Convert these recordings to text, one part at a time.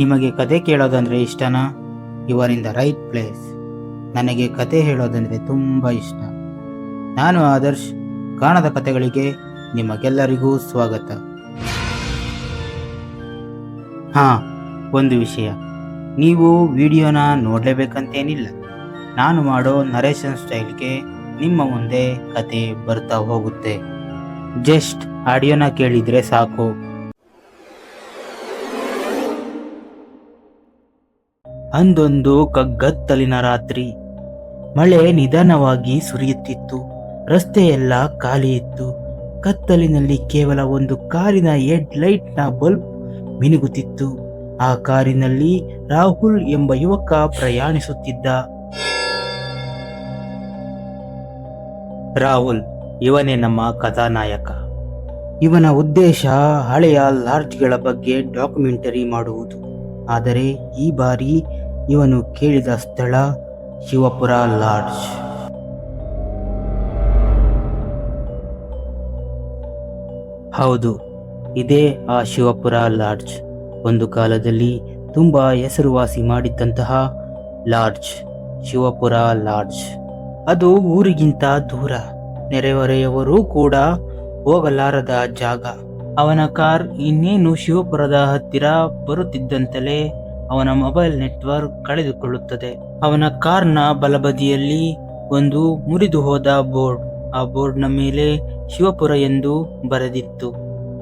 ನಿಮಗೆ ಕತೆ ಕೇಳೋದಂದ್ರೆ ಇಷ್ಟನಾ? ಇವರಿಂದ ರೈಟ್ ಪ್ಲೇಸ್. ನನಗೆ ಕತೆ ಹೇಳೋದಂದ್ರೆ ತುಂಬ ಇಷ್ಟ. ನಾನು ಆದರ್ಶ್, ಕಾಣದ ಕತೆಗಳಿಗೆ ನಿಮಗೆಲ್ಲರಿಗೂ ಸ್ವಾಗತ. ಹಾ, ಒಂದು ವಿಷಯ. ನೀವು ವಿಡಿಯೋನ ನೋಡಲೇಬೇಕಂತೇನಿಲ್ಲ. ನಾನು ಮಾಡೋ ನರೇಷನ್ ಸ್ಟೈಲ್ಗೆ ನಿಮ್ಮ ಮುಂದೆ ಕತೆ ಬರ್ತಾ ಹೋಗುತ್ತೆ. ಜಸ್ಟ್ ಆಡಿಯೋನ ಕೇಳಿದ್ರೆ ಸಾಕು. ಅಂದೊಂದು ಕಗ್ಗತ್ತಲಿನ ರಾತ್ರಿ. ಮಳೆ ನಿಧಾನವಾಗಿ ಸುರಿಯುತ್ತಿತ್ತು. ರಸ್ತೆಯೆಲ್ಲ ಖಾಲಿ ಇತ್ತು ಕತ್ತಲಿನಲ್ಲಿ ಕೇವಲ ಒಂದು ಕಾರಿನ ಹೆಡ್ ಲೈಟ್ನ ಬಲ್ಬ್ ಮಿನುಗುತ್ತಿತ್ತು. ಆ ಕಾರಿನಲ್ಲಿ ರಾಹುಲ್ ಎಂಬ ಯುವಕ ಪ್ರಯಾಣಿಸುತ್ತಿದ್ದ. ರಾಹುಲ್, ಇವನೇ ನಮ್ಮ ಕಥಾನಾಯಕ. ಇವನ ಉದ್ದೇಶ ಹಳೆಯ ಲಾಡ್ಜ್ಗಳ ಬಗ್ಗೆ ಡಾಕ್ಯುಮೆಂಟರಿ ಮಾಡುವುದು. ಆದರೆ ಈ ಬಾರಿ ಇವನು ಕೇಳಿದ ಸ್ಥಳ ಶಿವಪುರ ಲಾಡ್ಜ್. ಹೌದು, ಇದೇ ಆ ಶಿವಪುರ ಲಾಡ್ಜ್. ಒಂದು ಕಾಲದಲ್ಲಿ ತುಂಬಾ ಹೆಸರುವಾಸಿ ಮಾಡಿದ್ದಂತಹ ಲಾಡ್ಜ್, ಶಿವಪುರ ಲಾಡ್ಜ್. ಅದು ಊರಿಗಿಂತ ದೂರ. ನೆರೆಹೊರೆಯವರೂ ಕೂಡ ಹೋಗಲಾರದ ಜಾಗ. ಅವನ ಕಾರ್ ಇನ್ನೇನು ಶಿವಪುರದ ಹತ್ತಿರ ಬರುತ್ತಿದ್ದಂತಲೇ ಅವನ ಮೊಬೈಲ್ ನೆಟ್ವರ್ಕ್ ಕಳೆದುಕೊಳ್ಳುತ್ತದೆ. ಅವನ ಕಾರ್ನ ಬಲಬದಿಯಲ್ಲಿ ಒಂದು ಮುರಿದು ಹೋದ ಬೋರ್ಡ್. ಆ ಬೋರ್ಡ್ನ ಮೇಲೆ ಶಿವಪುರ ಎಂದು ಬರೆದಿತ್ತು.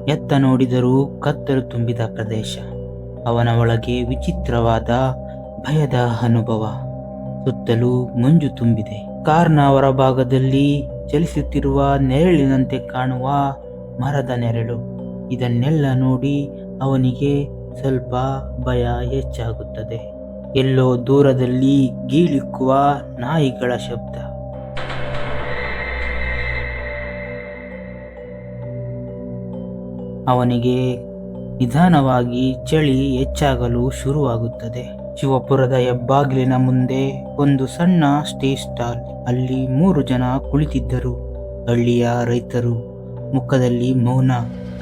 ಎತ್ತ ನೋಡಿದರೂ ಕತ್ತಲು ತುಂಬಿದ ಪ್ರದೇಶ. ಅವನ ಒಳಗೆ ವಿಚಿತ್ರವಾದ ಭಯದ ಅನುಭವ. ಸುತ್ತಲೂ ಮಂಜು ತುಂಬಿದೆ. ಕಾರ್ನ ಹೊರಭಾಗದಲ್ಲಿ ಚಲಿಸುತ್ತಿರುವ ನೆರಳಿನಂತೆ ಕಾಣುವ ಮರದ ನೆರಳು. ಇದನ್ನೆಲ್ಲ ನೋಡಿ ಅವನಿಗೆ ಸ್ವಲ್ಪ ಭಯ ಹೆಚ್ಚಾಗುತ್ತದೆ. ಎಲ್ಲೋ ದೂರದಲ್ಲಿ ಗೀಳಿಕ್ಕುವ ನಾಯಿಗಳ ಶಬ್ದ. ಅವನಿಗೆ ನಿಧಾನವಾಗಿ ಚಳಿ ಹೆಚ್ಚಾಗಲು ಶುರುವಾಗುತ್ತದೆ. ಶಿವಪುರದ ಹೆಬ್ಬಾಗಿಲಿನ ಮುಂದೆ ಒಂದು ಸಣ್ಣ ಸ್ಟೇ ಸ್ಟಾಲ್, ಅಲ್ಲಿ ಮೂರು ಜನ ಕುಳಿತಿದ್ದರು. ಹಳ್ಳಿಯ ರೈತರು, ಮುಖದಲ್ಲಿ ಮೌನ.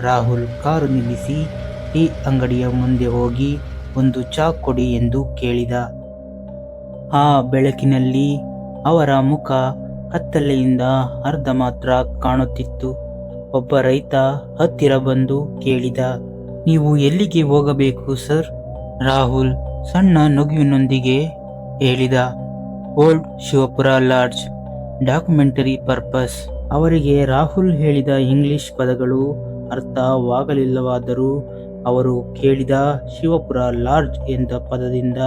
ರಾಹುಲ್ ಕಾರು ನಿಲ್ಲಿಸಿ ಟೀ ಅಂಗಡಿಯ ಮುಂದೆ ಹೋಗಿ ಒಂದು ಚಾ ಕೊಡಿ ಎಂದು ಕೇಳಿದ. ಆ ಬೆಳಕಿನಲ್ಲಿ ಅವರ ಮುಖ ಕತ್ತಲೆಯಿಂದ ಅರ್ಧ ಮಾತ್ರ ಕಾಣುತ್ತಿತ್ತು. ಒಬ್ಬ ರೈತ ಹತ್ತಿರ ಬಂದು ಕೇಳಿದ, ನೀವು ಎಲ್ಲಿಗೆ ಹೋಗಬೇಕು ಸರ್? ರಾಹುಲ್ ಸಣ್ಣ ನಗುವಿನೊಂದಿಗೆ ಹೇಳಿದ, old Shivapura lodge, documentary purpose. ಅವರಿಗೆ ರಾಹುಲ್ ಹೇಳಿದ ಇಂಗ್ಲಿಷ್ ಪದಗಳು ಅರ್ಥವಾಗಲಿಲ್ಲವಾದರೂ ಅವರು ಕೇಳಿದ ಶಿವಪುರ ಲಾರ್ಜ್ ಎಂದ ಪದದಿಂದ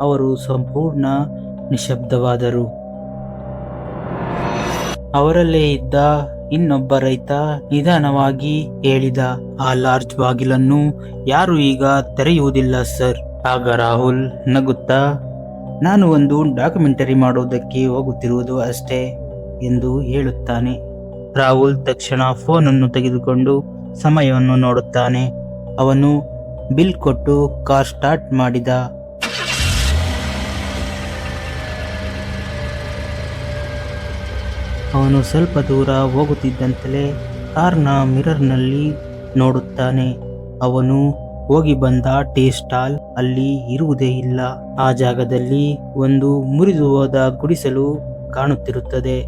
ಅವರು ಸಂಪೂರ್ಣ ನಿಶಬ್ದವಾದರು. ಅವರಲ್ಲೇ ಇದ್ದ ಇನ್ನೊಬ್ಬ ರೈತ ನಿಧಾನವಾಗಿ ಹೇಳಿದ, ಆ ಲಾರ್ಜ್ ಬಾಗಿಲನ್ನು ಯಾರು ಈಗ ತೆರೆಯುವುದಿಲ್ಲ ಸರ್. ಆಗ ರಾಹುಲ್ ನಗುತ್ತಾ, ನಾನು ಒಂದು ಡಾಕ್ಯುಮೆಂಟರಿ ಮಾಡುವುದಕ್ಕೆ ಹೋಗುತ್ತಿರುವುದು ಅಷ್ಟೇ ಎಂದು ಹೇಳುತ್ತಾನೆ. ರಾಹುಲ್ ತಕ್ಷಣ ಫೋನನ್ನು ತೆಗೆದುಕೊಂಡು ಸಮಯವನ್ನು ನೋಡುತ್ತಾನೆ. ಅವನು ಬಿಲ್ ಕೊಟ್ಟು ಕಾರ್ ಸ್ಟಾರ್ಟ್ ಮಾಡಿದ. ಅವನು ಸ್ವಲ್ಪ ದೂರ ಹೋಗುತ್ತಿದ್ದಂತಲೇ ಕಾರ್ನ ಮಿರರ್ನಲ್ಲಿ ನೋಡುತ್ತಾನೆ. ಅವನು ಹೋಗಿ ಬಂದ ಟೀ ಸ್ಟಾಲ್ ಅಲ್ಲಿ ಇರುವುದೇ ಇಲ್ಲ. ಆ ಜಾಗದಲ್ಲಿ ಒಂದು ಮುರಿದು ಹೋದ ಗುಡಿಸಲು ಕಾಣುತ್ತಿರುತ್ತದೆ.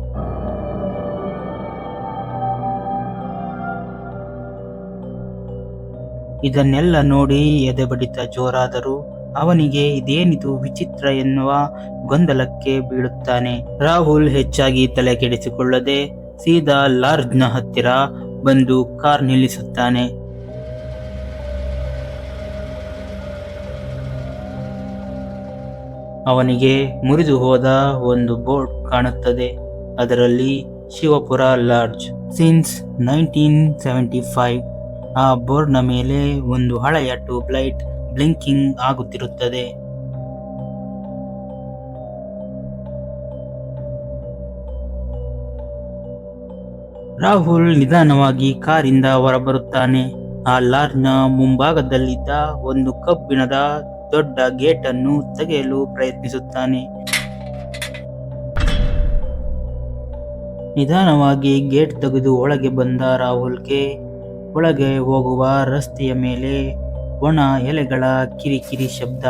ಇದನ್ನೆಲ್ಲ ನೋಡಿ ಎದೆ ಬಡಿತ ಜೋರಾದರೂ ಅವನಿಗೆ ಇದೇನಿದು ವಿಚಿತ್ರ ಎನ್ನುವ ಗೊಂದಲಕ್ಕೆ ಬೀಳುತ್ತಾನೆ. ರಾಹುಲ್ ಹೆಚ್ಚಾಗಿ ತಲೆ ಕೆಡಿಸಿಕೊಳ್ಳದೆ ಸೀದಾ ಲಾರ್ಜ್ನ ಹತ್ತಿರ ಬಂದು ಕಾರ್ ನಿಲ್ಲಿಸುತ್ತಾನೆ. ಅವನಿಗೆ ಮುರಿದು ಹೋದ ಒಂದು ಬೋರ್ಡ್ ಕಾಣುತ್ತದೆ. ಅದರಲ್ಲಿ Shivapura lodge. Since nineteen seventy five. ಆ ಬೋರ್ಡ್ನ ಮೇಲೆ ಒಂದು ಹಳೆಯ ಟ್ಯೂಬ್ ಲೈಟ್ ಬ್ಲಿಂಕಿಂಗ್ ಆಗುತ್ತಿರುತ್ತದೆ. ರಾಹುಲ್ ನಿಧಾನವಾಗಿ ಕಾರಿಂದ ಹೊರಬರುತ್ತಾನೆ. ಆ ಲಾರ್ಜ್ನ ಮುಂಭಾಗದಲ್ಲಿದ್ದ ಒಂದು ಕಬ್ಬಿಣದ ದೊಡ್ಡ ಗೇಟ್ ಅನ್ನು ತೆಗೆಯಲು ಪ್ರಯತ್ನಿಸುತ್ತಾನೆ. ನಿಧಾನವಾಗಿ ಗೇಟ್ ತೆಗೆದು ಒಳಗೆ ಬಂದ ರಾಹುಲ್ಗೆ ಒಳಗೆ ಹೋಗುವ ರಸ್ತೆಯ ಮೇಲೆ ಒಣ ಎಲೆಗಳ ಕಿರಿಕಿರಿ ಶಬ್ದ.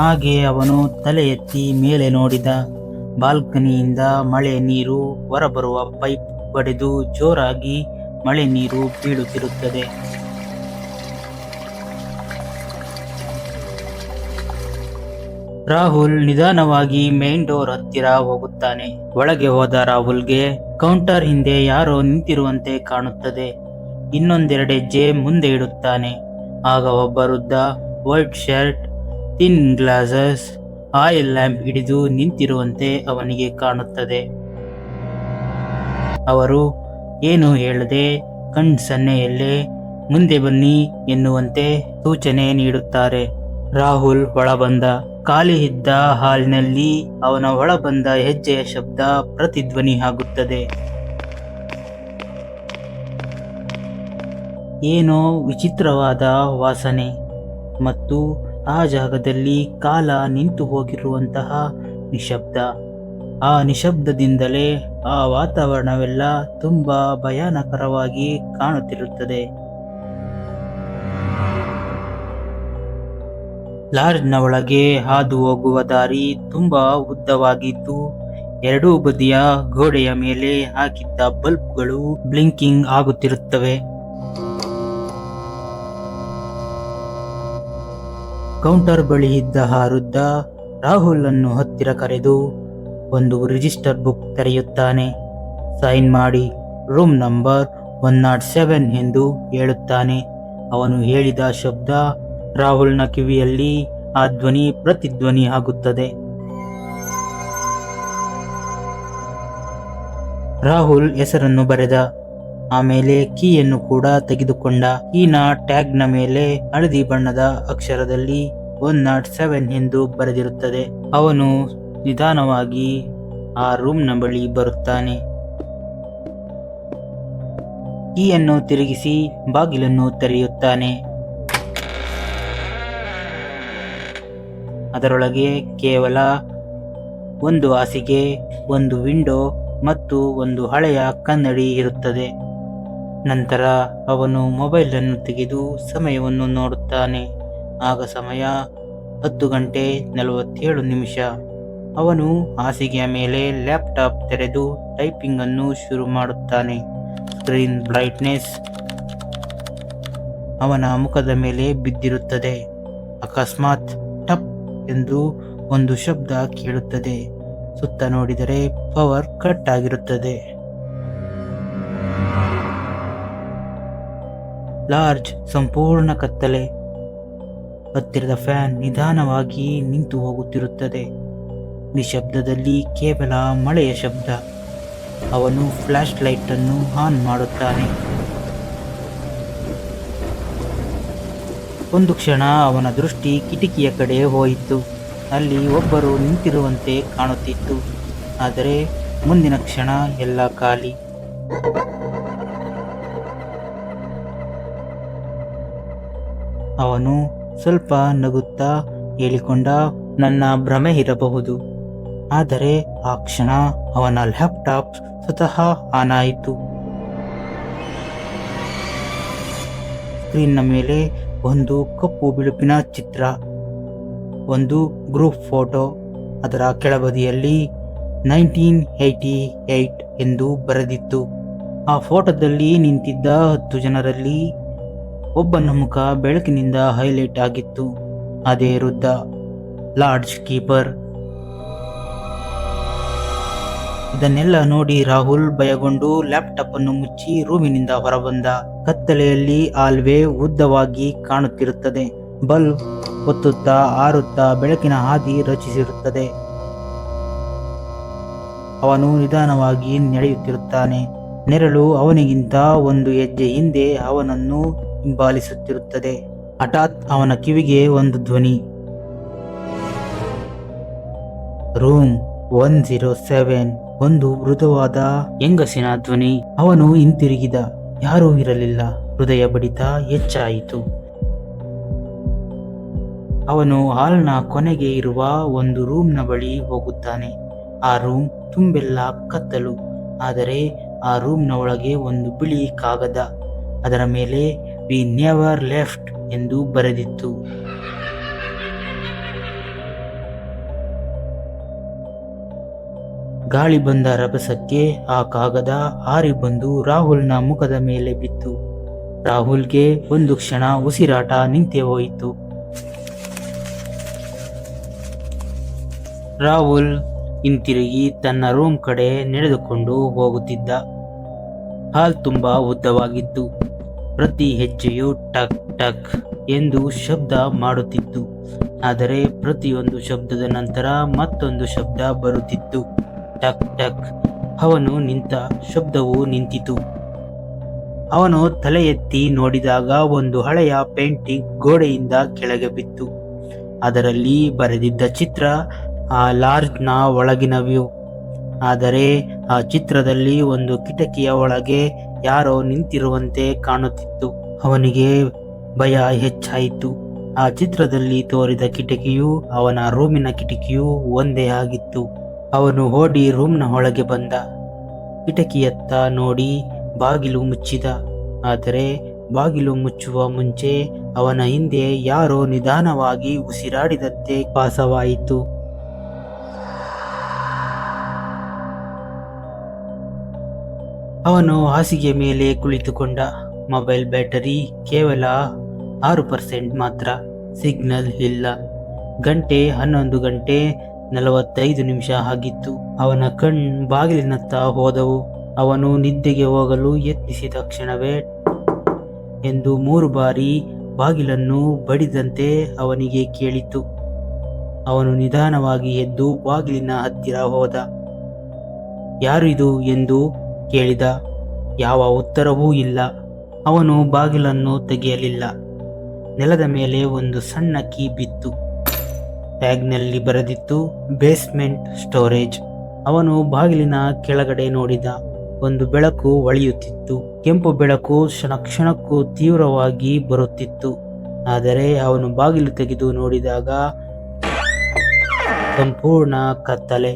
ಹಾಗೆ ಅವನು ತಲೆ ಎತ್ತಿ ಮೇಲೆ ನೋಡಿದ ಬಾಲ್ಕನಿಯಿಂದ ಮಳೆ ನೀರು ಹೊರಬರುವ ಪೈಪ್ ಬಡಿದು ಜೋರಾಗಿ ಮಳೆ ನೀರು ಬೀಳುತ್ತಿರುತ್ತದೆ. ರಾಹುಲ್ ನಿಧಾನವಾಗಿ ಮೇನ್ ಡೋರ್ ಹತ್ತಿರ ಹೋಗುತ್ತಾನೆ. ಒಳಗೆ ಹೋದ ರಾಹುಲ್ಗೆ ಕೌಂಟರ್ ಹಿಂದೆ ಯಾರೋ ನಿಂತಿರುವಂತೆ ಕಾಣುತ್ತದೆ. ಇನ್ನೊಂದೆರಡು ಹೆಜ್ಜೆ ಮುಂದೆ ಇಡುತ್ತಾನೆ. ಆಗ ಒಬ್ಬ ವೃದ್ಧ white shirt thin glasses, oil lamp ಹಿಡಿದು ನಿಂತಿರುವಂತೆ ಅವನಿಗೆ ಕಾಣುತ್ತದೆ. ಅವರು, ಏನು ಹೇಳದೆ? ಕಣ್ ಸನ್ನೆಯಲ್ಲೇ ಮುಂದೆ ಬನ್ನಿ ಎನ್ನುವಂತೆ ಸೂಚನೆ ನೀಡುತ್ತಾರೆ. ರಾಹುಲ್ ಒಳಬಂದ ಖಾಲಿ ಇದ್ದ ಹಾಲಿನಲ್ಲಿ ಅವನ ಒಳಬಂದ ಹೆಜ್ಜೆಯ ಶಬ್ದ ಪ್ರತಿಧ್ವನಿ ಆಗುತ್ತದೆ. ಏನೋ ವಿಚಿತ್ರವಾದ ವಾಸನೆ ಮತ್ತು ಆ ಜಾಗದಲ್ಲಿ ಕಾಲ ನಿಂತು ಹೋಗಿರುವಂತಹ ನಿಶಬ್ದ. ಆ ನಿಶಬ್ದದಿಂದಲೇ ಆ ವಾತಾವರಣವೆಲ್ಲ ತುಂಬ ಭಯಾನಕರವಾಗಿ ಕಾಣುತ್ತಿರುತ್ತದೆ. ಲಾರ್ಜ್ನ ಒಳಗೆ ಹಾದು ಹೋಗುವ ದಾರಿ ತುಂಬಾ ಉದ್ದವಾಗಿದ್ದು ಎರಡೂ ಬದಿಯ ಗೋಡೆಯ ಮೇಲೆ ಹಾಕಿದ್ದ ಬಲ್ಬ್ಗಳು ಬ್ಲಿಂಕಿಂಗ್ ಆಗುತ್ತಿರುತ್ತವೆ. ಕೌಂಟರ್ ಬಳಿ ಇದ್ದ ಹಾರುದ್ದ ರಾಹುಲ್ ಅನ್ನು ಹತ್ತಿರ ಕರೆದು, ಒಂದು ರಿಜಿಸ್ಟರ್ ಬುಕ್ ತೆರೆಯುತ್ತಾನೆ. ಸೈನ್ ಮಾಡಿ, room number one nought seven ಎಂದು ಹೇಳುತ್ತಾನೆ. ಅವನು ಹೇಳಿದ ಶಬ್ದ ರಾಹುಲ್ನ ಕಿವಿಯಲ್ಲಿ ಆ ಧ್ವನಿ ಪ್ರತಿಧ್ವನಿ ಆಗುತ್ತದೆ. ರಾಹುಲ್ ಹೆಸರನ್ನು ಬರೆದ, ಆಮೇಲೆ ಕೀಯನ್ನು ಕೂಡ ತೆಗೆದುಕೊಂಡ. ಕೀನ ಟ್ಯಾಗ್ನ ಮೇಲೆ ಹಳದಿ ಬಣ್ಣದ ಅಕ್ಷರದಲ್ಲಿ ಒನ್ ನಾಟ್ ಸೆವೆನ್ ಎಂದು ಬರೆದಿರುತ್ತದೆ. ಅವನು ನಿಧಾನವಾಗಿ ಆ ರೂಮ್ನ ಬಳಿ ಬರುತ್ತಾನೆ. ಕೀಯನ್ನು ತಿರುಗಿಸಿ ಬಾಗಿಲನ್ನು ತೆರೆಯುತ್ತಾನೆ. ಅದರೊಳಗೆ ಕೇವಲ ಒಂದು ಹಾಸಿಗೆ, ಒಂದು ವಿಂಡೋ ಮತ್ತು ಒಂದು ಹಳೆಯ ಕನ್ನಡಿ ಇರುತ್ತದೆ. ನಂತರ ಅವನು ಮೊಬೈಲ್ ಅನ್ನು ತೆಗೆದು ಸಮಯವನ್ನು ನೋಡುತ್ತಾನೆ. ಆಗ ಸಮಯ ಹತ್ತು ಗಂಟೆ ನಲವತ್ತೇಳು ನಿಮಿಷ. ಅವನು ಹಾಸಿಗೆಯ ಮೇಲೆ ಲ್ಯಾಪ್ಟಾಪ್ ತೆರೆದು ಟೈಪಿಂಗ್ ಅನ್ನು ಶುರು ಮಾಡುತ್ತಾನೆ. ಸ್ಕ್ರೀನ್ ಬ್ರೈಟ್ನೆಸ್ ಅವನ ಮುಖದ ಮೇಲೆ ಬಿದ್ದಿರುತ್ತದೆ. ಅಕಸ್ಮಾತ್ ಎಂದು ಒಂದು ಶಬ್ದ ಕೇಳುತ್ತದೆ. ಸುತ್ತ ನೋಡಿದರೆ ಪವರ್ ಕಟ್ ಆಗಿರುತ್ತದೆ ಲಾರ್ಜ್ ಸಂಪೂರ್ಣ ಕತ್ತಲೆ. ಹತ್ತಿರದ ಫ್ಯಾನ್ ನಿಧಾನವಾಗಿ ನಿಂತು ಹೋಗುತ್ತಿರುತ್ತದೆ. ನಿಶಬ್ದದಲ್ಲಿ ಕೇವಲ ಮಳೆಯ ಶಬ್ದ. ಅವನು ಫ್ಲಾಶ್ ಲೈಟ್ ಅನ್ನು ಆನ್ ಮಾಡುತ್ತಾನೆ. ಒಂದು ಕ್ಷಣ ಅವನ ದೃಷ್ಟಿ ಕಿಟಕಿಯ ಕಡೆ ಹೋಯಿತು. ಅಲ್ಲಿ ಒಬ್ಬರು ನಿಂತಿರುವಂತೆ ಕಾಣುತ್ತಿತ್ತು. ಆದರೆ ಮುಂದಿನ ಕ್ಷಣ ಎಲ್ಲ ಖಾಲಿ. ಅವನು ಸ್ವಲ್ಪ ನಗುತ್ತಾ ಹೇಳಿಕೊಂಡ, ನನ್ನ ಭ್ರಮೆ ಇರಬಹುದು. ಆದರೆ ಆ ಕ್ಷಣ ಅವನ ಲ್ಯಾಪ್ಟಾಪ್ ಸ್ವತಃ ಆನ್ ಆಯಿತು. ಸ್ಕ್ರೀನ್ನ ಮೇಲೆ ಒಂದು ಕಪ್ಪು ಬಿಳುಪಿನ ಚಿತ್ರ, ಒಂದು ಗ್ರೂಪ್ ಫೋಟೋ ಅದರ ಕೆಳಬದಿಯಲ್ಲಿ ನೈನ್ಟೀನ್ ಏಯ್ಟಿ ಏಯ್ಟ್ ಎಂದು ಬರೆದಿತ್ತು. ಆ ಫೋಟೋದಲ್ಲಿ ನಿಂತಿದ್ದ ಹತ್ತು ಜನರಲ್ಲಿ ಒಬ್ಬನ ಮುಖ ಬೆಳಕಿನಿಂದ ಹೈಲೈಟ್ ಆಗಿತ್ತು. ಅದೇ ವೃದ್ಧ ಲಾಡ್ಜ್ ಕೀಪರ್ ಇದನ್ನೆಲ್ಲ ನೋಡಿ ರಾಹುಲ್ ಭಯಗೊಂಡು ಲ್ಯಾಪ್ಟಾಪ್ ಅನ್ನು ಮುಚ್ಚಿ ರೂಮಿನಿಂದ ಹೊರಬಂದ. ಕತ್ತಲೆಯಲ್ಲಿ ಆಲ್ವೇ ಉದ್ದವಾಗಿ ಕಾಣುತ್ತಿರುತ್ತದೆ. ಬಲ್ಬ್ ಒತ್ತುತ್ತಾ, ಆರುತ್ತಾ ಬೆಳಕಿನ ಹಾದಿ ರಚಿಸಿರುತ್ತದೆ. ಅವನು ನಿಧಾನವಾಗಿ ನಡೆಯುತ್ತಿರುತ್ತಾನೆ. ನೆರಳು ಅವನಿಗಿಂತ ಒಂದು ಹೆಜ್ಜೆ ಹಿಂದೆ ಅವನನ್ನು ಹಿಂಬಾಲಿಸುತ್ತಿರುತ್ತದೆ. ಹಠಾತ್ ಅವನ ಕಿವಿಗೆ ಒಂದು ಧ್ವನಿ. ರೂಮ್ ಒನ್ ಜೀರೋ ಸೆವೆನ್ ಒಂದು ಮೃದುವಾದ ಹೆಂಗಸಿನ ಧ್ವನಿ ಅವನು ಹಿಂತಿರುಗಿದ. ಯಾರೂ ಇರಲಿಲ್ಲ. ಹೃದಯ ಬಡಿತ ಹೆಚ್ಚಾಯಿತು. ಅವನು ಹಾಲ್ನ ಕೊನೆಗೆ ಇರುವ ಒಂದು ರೂಮ್ನ ಬಳಿ ಹೋಗುತ್ತಾನೆ. ಆ ರೂಮ್ ತುಂಬೆಲ್ಲ ಕತ್ತಲು. ಆದರೆ ಆ ರೂಮ್ನ ಒಳಗೆ ಒಂದು ಬಿಳಿ ಕಾಗದ. ಅದರ ಮೇಲೆ ವಿ ನೆವರ್ ಲೆಫ್ಟ್ ಎಂದು ಬರೆದಿತ್ತು. ಗಾಳಿ ಬಂದ ರಭಸಕ್ಕೆ ಆ ಕಾಗದ ಹಾರಿ ಬಂದು ರಾಹುಲ್ನ ಮುಖದ ಮೇಲೆ ಬಿತ್ತು. ರಾಹುಲ್ಗೆ ಒಂದು ಕ್ಷಣ ಉಸಿರಾಟ ನಿಂತೇ ಹೋಯಿತು. ರಾಹುಲ್ ಹಿಂತಿರುಗಿ ತನ್ನ ರೂಮ್ ಕಡೆ ನಡೆದುಕೊಂಡು ಹೋಗುತ್ತಿದ್ದ. ಹಾಲ್ ತುಂಬ ಉದ್ದವಾಗಿತ್ತು. ಪ್ರತಿ ಹೆಜ್ಜೆಯು ಟಕ್ ಟಕ್ ಎಂದು ಶಬ್ದ ಮಾಡುತ್ತಿತ್ತು. ಆದರೆ ಪ್ರತಿಯೊಂದು ಶಬ್ದದ ನಂತರ ಮತ್ತೊಂದು ಶಬ್ದ ಬರುತ್ತಿತ್ತು. ಟಕ್ ಟಕ್. ಅವನು ನಿಂತ ಶಬ್ದವು ನಿಂತಿತು. ಅವನು ತಲೆ ಎತ್ತಿ ನೋಡಿದಾಗ ಒಂದು ಹಳೆಯ ಪೇಂಟಿಂಗ್ ಗೋಡೆಯಿಂದ ಕೆಳಗೆ ಬಿತ್ತು. ಅದರಲ್ಲಿ ಬರೆದಿದ್ದ ಚಿತ್ರ ಆ ಲಾರ್ಜ್ನ ಒಳಗಿನ ವ್ಯೂ. ಆದರೆ ಆ ಚಿತ್ರದಲ್ಲಿ ಒಂದು ಕಿಟಕಿಯ ಒಳಗೆ ಯಾರೋ ನಿಂತಿರುವಂತೆ ಕಾಣುತ್ತಿತ್ತು. ಅವನಿಗೆ ಭಯ ಹೆಚ್ಚಾಯಿತು. ಆ ಚಿತ್ರದಲ್ಲಿ ತೋರಿದ ಕಿಟಕಿಯು ಅವನ ರೂಮಿನ ಕಿಟಕಿಯು ಒಂದೇ ಆಗಿತ್ತು. ಅವನು ಓಡಿ ರೂಮ್ನ ಒಳಗೆ ಬಂದ. ಕಿಟಕಿಯತ್ತ ನೋಡಿ ಬಾಗಿಲು ಮುಚ್ಚಿದ. ಆದರೆ ಬಾಗಿಲು ಮುಚ್ಚುವ ಮುಂಚೆ ಅವನ ಹಿಂದೆ ಯಾರೋ ನಿಧಾನವಾಗಿ ಉಸಿರಾಡಿದಂತೆ ಪಾಸವಾಯಿತು ಅವನು ಹಾಸಿಗೆ ಮೇಲೆ ಕುಳಿತುಕೊಂಡ. ಮೊಬೈಲ್ ಬ್ಯಾಟರಿ ಕೇವಲ ಆರು ಪರ್ಸೆಂಟ್ ಮಾತ್ರ. ಸಿಗ್ನಲ್ ಇಲ್ಲ. ಗಂಟೆ ಹನ್ನೊಂದು ಗಂಟೆ ನಲವತ್ತೈದು ನಿಮಿಷ ಆಗಿತ್ತು. ಅವನ ಕಣ್ ಬಾಗಿಲಿನತ್ತ ಹೋದವು. ಅವನು ನಿದ್ದೆಗೆ ಹೋಗಲು ಯತ್ನಿಸಿದ ಕ್ಷಣವೇ ಎಂದು ಮೂರು ಬಾರಿ ಬಾಗಿಲನ್ನು ಬಡಿದಂತೆ ಅವನಿಗೆ ಕೇಳಿತು. ಅವನು ನಿಧಾನವಾಗಿ ಎದ್ದು ಬಾಗಿಲಿನ ಹತ್ತಿರ ಹೋದ. ಯಾರು ಇದು ಎಂದು ಕೇಳಿದ. ಯಾವ ಉತ್ತರವೂ ಇಲ್ಲ. ಅವನು ಬಾಗಿಲನ್ನು ತೆಗೆಯಲಿಲ್ಲ. ನೆಲದ ಮೇಲೆ ಒಂದು ಸಣ್ಣ ಕೀ ಬಿತ್ತು. ಬ್ಯಾಗ್ನಲ್ಲಿ ಬರೆದಿತ್ತು, ಬೇಸ್ಮೆಂಟ್ ಸ್ಟೋರೇಜ್ ಅವನು ಬಾಗಿಲಿನ ಕೆಳಗಡೆ ನೋಡಿದ ಒಂದು ಬೆಳಕು ಹೊಳೆಯುತ್ತಿತ್ತು ಕೆಂಪು ಬೆಳಕು ಕ್ಷಣ ಕ್ಷಣಕ್ಕೂ ತೀವ್ರವಾಗಿ ಬರುತ್ತಿತ್ತು. ಆದರೆ ಅವನು ಬಾಗಿಲು ತೆಗೆದು ನೋಡಿದಾಗ ಸಂಪೂರ್ಣ ಕತ್ತಲೆ.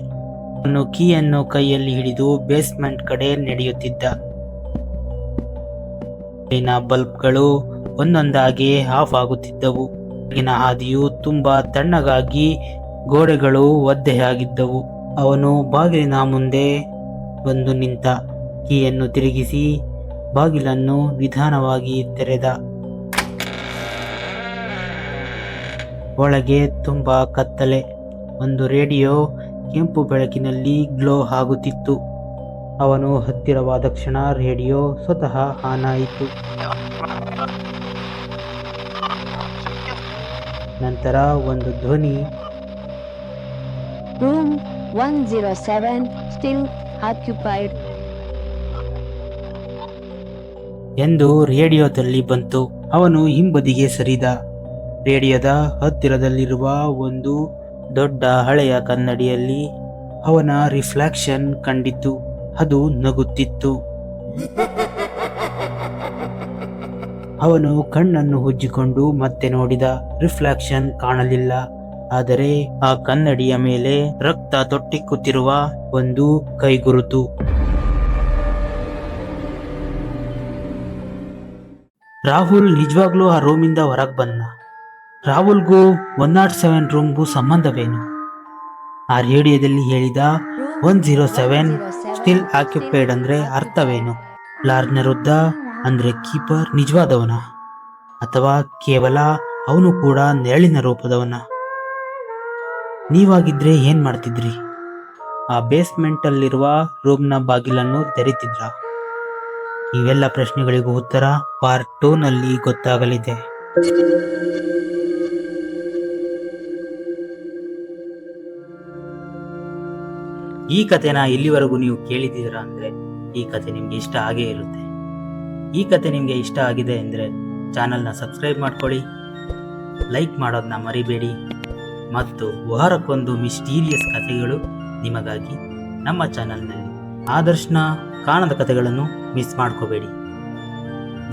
ಅವನು ಕೀಯನ್ನು ಕೈಯಲ್ಲಿ ಹಿಡಿದು ಬೇಸ್ಮೆಂಟ್ ಕಡೆ ನಡೆಯುತ್ತಿದ್ದ. ಬಲ್ಬ್ಗಳು ಒಂದೊಂದಾಗಿ ಆಫ್ ಆಗುತ್ತಿದ್ದವು. ಕೆಳಗಿನ ಹಾದಿಯು ತುಂಬಾ ತಣ್ಣಗಾಗಿ ಗೋಡೆಗಳು ಒದ್ದೆಯಾಗಿದ್ದವು. ಅವನು ಬಾಗಿಲಿನ ಮುಂದೆ ಬಂದು ನಿಂತ ಕೀಯನ್ನು ತಿರುಗಿಸಿ ಬಾಗಿಲನ್ನು ನಿಧಾನವಾಗಿ ತೆರೆದ. ಒಳಗೆ ತುಂಬ ಕತ್ತಲೆ. ಒಂದು ರೇಡಿಯೋ ಕೆಂಪು ಬೆಳಕಿನಲ್ಲಿ ಗ್ಲೋ ಆಗುತ್ತಿತ್ತು. ಅವನು ಹತ್ತಿರವಾದ ಕ್ಷಣ ರೇಡಿಯೋ ಸ್ವತಃ ಆನ್ ಆಯಿತು. ನಂತರ ಒಂದು ಧ್ವನಿ. One zero seven still occupied ಎಂದು ರೇಡಿಯೋದಲ್ಲಿ ಬಂತು. ಅವನು ಹಿಂಬದಿಗೆ ಸರಿದ. ರೇಡಿಯೋದ ಹತ್ತಿರದಲ್ಲಿರುವ ಒಂದು ದೊಡ್ಡ ಹಳೆಯ ಕನ್ನಡಿಯಲ್ಲಿ ಅವನ ರಿಫ್ಲೆಕ್ಷನ್ ಕಂಡಿತು. ಅದು ನಗುತ್ತಿತ್ತು. ಅವನು ಕಣ್ಣನ್ನು ಉಜ್ಜಿಕೊಂಡು ಮತ್ತೆ ನೋಡಿದ ರಿಫ್ಲೆಕ್ಷನ್ ಕಾಣಲಿಲ್ಲ. ಆದರೆ ಆ ಕನ್ನಡಿಯ ಮೇಲೆ ರಕ್ತ ತೊಟ್ಟಿಕ್ಕುತ್ತಿರುವ ಒಂದು ಕೈಗುರುತು. ರಾಹುಲ್ ನಿಜವಾಗ್ಲೂ ಆ ರೂಮಿಂದ ಹೊರಗೆ ಬಂದ. ರಾಹುಲ್ಗೂ ಒನ್ ನಾಟ್ ಸೆವೆನ್ ರೂಮ್ಗೂ ಸಂಬಂಧವೇನು? ಆ ರೇಡಿಯೋದಲ್ಲಿ ಹೇಳಿದ one zero seven still occupied ಅಂದ್ರೆ ಅರ್ಥವೇನು? ಲಾರ್ಜ್ನ ವೃದ್ಧ ಅಂದ್ರೆ ಕೀಪರ್ ನಿಜವಾದವನ? ಅಥವಾ ಕೇವಲ ಅವನು ಕೂಡ ನೆರಳಿನ ರೂಪದವನ? ನೀವಾಗಿದ್ರೆ ಏನ್ ಮಾಡ್ತಿದ್ರಿ? ಆ ಬೇಸ್ಮೆಂಟ್ ಅಲ್ಲಿರುವ ರೂಮ್ನ ಬಾಗಿಲನ್ನು ತೆರೀತಿದ್ರ? ಇವೆಲ್ಲ ಪ್ರಶ್ನೆಗಳಿಗೂ ಉತ್ತರ ಪಾರ್ಟ್ ಟೂ ನಲ್ಲಿ ಗೊತ್ತಾಗಲಿದೆ. ಈ ಕಥೆನ ಇಲ್ಲಿವರೆಗೂ ನೀವು ಕೇಳಿದ್ದೀರಾ ಅಂದ್ರೆ ಈ ಕಥೆ ನಿಮ್ಗೆ ಇಷ್ಟ ಆಗೇ ಇರುತ್ತೆ. ಈ ಕತೆ ನಿಮಗೆ ಇಷ್ಟ ಆಗಿದೆ ಅಂದರೆ ಚಾನಲ್ನ ಸಬ್ಸ್ಕ್ರೈಬ್ ಮಾಡ್ಕೊಳ್ಳಿ, ಲೈಕ್ ಮಾಡೋದನ್ನ ಮರಿಬೇಡಿ ಮತ್ತು ವಾರಕ್ಕೊಂದು ಮಿಸ್ಟೀರಿಯಸ್ ಕಥೆಗಳು ನಿಮಗಾಗಿ ನಮ್ಮ ಚಾನಲ್ನಲ್ಲಿ ಆದರ್ಶನ ಕಾಣದ ಕಥೆಗಳನ್ನು ಮಿಸ್ ಮಾಡ್ಕೋಬೇಡಿ.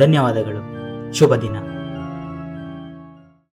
ಧನ್ಯವಾದಗಳು. ಶುಭ ದಿನ.